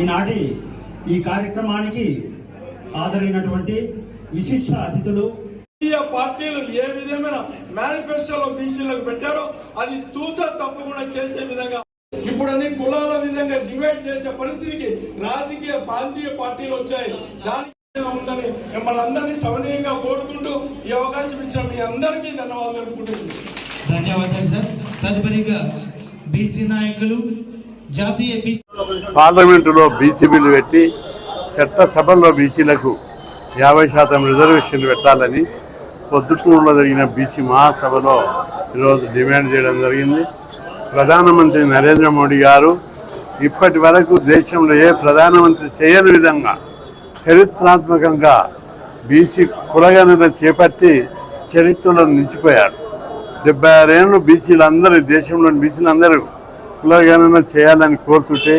ఈనాటి ఈ కార్యక్రమానికి హాజరైనటువంటి విశిష్ట అతిథులు పార్టీలు ఏ విధమైన మేనిఫెస్టోలో బీసీలకు పెట్టారో అది తూచా తప్పకుండా చేసే విధంగా ఇప్పుడు అన్ని కులాల విధంగా డివైడ్ చేసే పరిస్థితికి రాజకీయ ప్రాంతీయ పార్టీలు వచ్చాయి. దానికి ఉందని మిమ్మల్ని అందరినీ సవనీయంగా కోరుకుంటూ ఈ అవకాశం ఇచ్చిన మీ అందరికీ ధన్యవాదాలు తెలుపుకుంటున్నాను ధన్యవాదాలు సార్. తదుపరిగా బీసీ నాయకులు జాతీయ బీసీ పార్లమెంటులో బీసీ బిల్లు పెట్టి చట్టసభల్లో బీసీలకు యాభై శాతం రిజర్వేషన్లు పెట్టాలని పొద్దుటూరులో జరిగిన బీసీ మహాసభలో ఈరోజు డిమాండ్ చేయడం జరిగింది. ప్రధానమంత్రి నరేంద్ర మోడీ గారు ఇప్పటి వరకు దేశంలో ఏ ప్రధానమంత్రి చేయని విధంగా చరిత్రాత్మకంగా బీసీ కులగణన చేపట్టి చరిత్రలో నిలిచిపోయాడు. డెబ్బై ఆరేళ్ళు బీసీలందరూ దేశంలోని బీసీలందరూ కులగణన చేయాలని కోరుతుంటే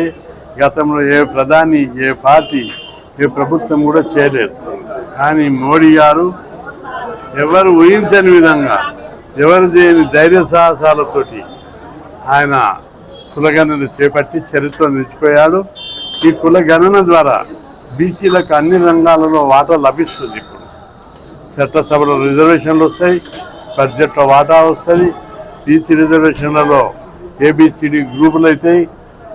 గతంలో ఏ ప్రధాని ఏ పార్టీ ఏ ప్రభుత్వం కూడా చేయలేదు. కానీ మోడీ గారు ఎవరు ఊహించని విధంగా ఎవరు చేయని ధైర్య సాహసాలతోటి ఆయన కులగణన చేపట్టి చరిత్ర నిలిచిపోయాడు. ఈ కులగణన ద్వారా బీసీలకు అన్ని రంగాలలో వాటా లభిస్తుంది ఇప్పుడు. చట్టసభలో రిజర్వేషన్లు వస్తాయి బడ్జెట్లో వాటా వస్తుంది. బీసీ రిజర్వేషన్లలో ఏబిసిడి గ్రూపులు అవుతాయి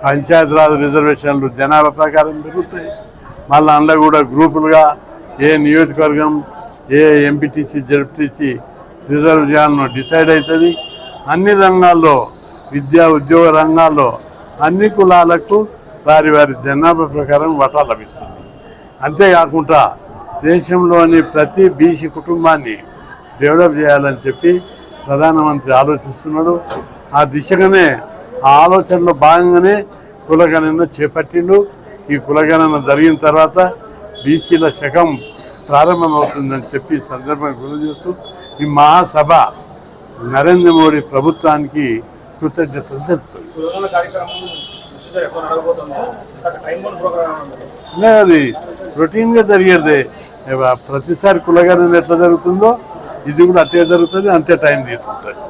పంచాయతీరాజ్ రిజర్వేషన్లు జనాభా ప్రకారం పెరుగుతాయి. మళ్ళీ అందులో కూడా గ్రూపులుగా ఏ నియోజకవర్గం ఏ ఎంపీటీసీ జడ్పీటీసీ రిజర్వ్ చేయాలనో డిసైడ్ అవుతుంది. అన్ని రంగాల్లో విద్యా ఉద్యోగ రంగాల్లో అన్ని కులాలకు వారి వారి జనాభా ప్రకారం వాటా లభిస్తుంది. అంతేకాకుండా దేశంలోని ప్రతి బీసీ కుటుంబాన్ని డెవలప్ చేయాలని చెప్పి ప్రధానమంత్రి ఆలోచిస్తున్నాడు. ఆ దిశగానే ఆ ఆలోచనలో భాగంగానే కులగణన చేపట్టిండు. ఈ కులగణన జరిగిన తర్వాత బీసీల శకం ప్రారంభమవుతుందని చెప్పి ఈ సందర్భంగా గుర్తు చేస్తూ ఈ మహాసభ నరేంద్ర మోడీ ప్రభుత్వానికి కృతజ్ఞతలు తెలుపుతుంది. అది రొటీన్గా జరిగేది. ప్రతిసారి కులగణన ఎట్లా జరుగుతుందో ఇది కూడా అట్టే జరుగుతుంది అంతే టైం తీసుకుంటుంది.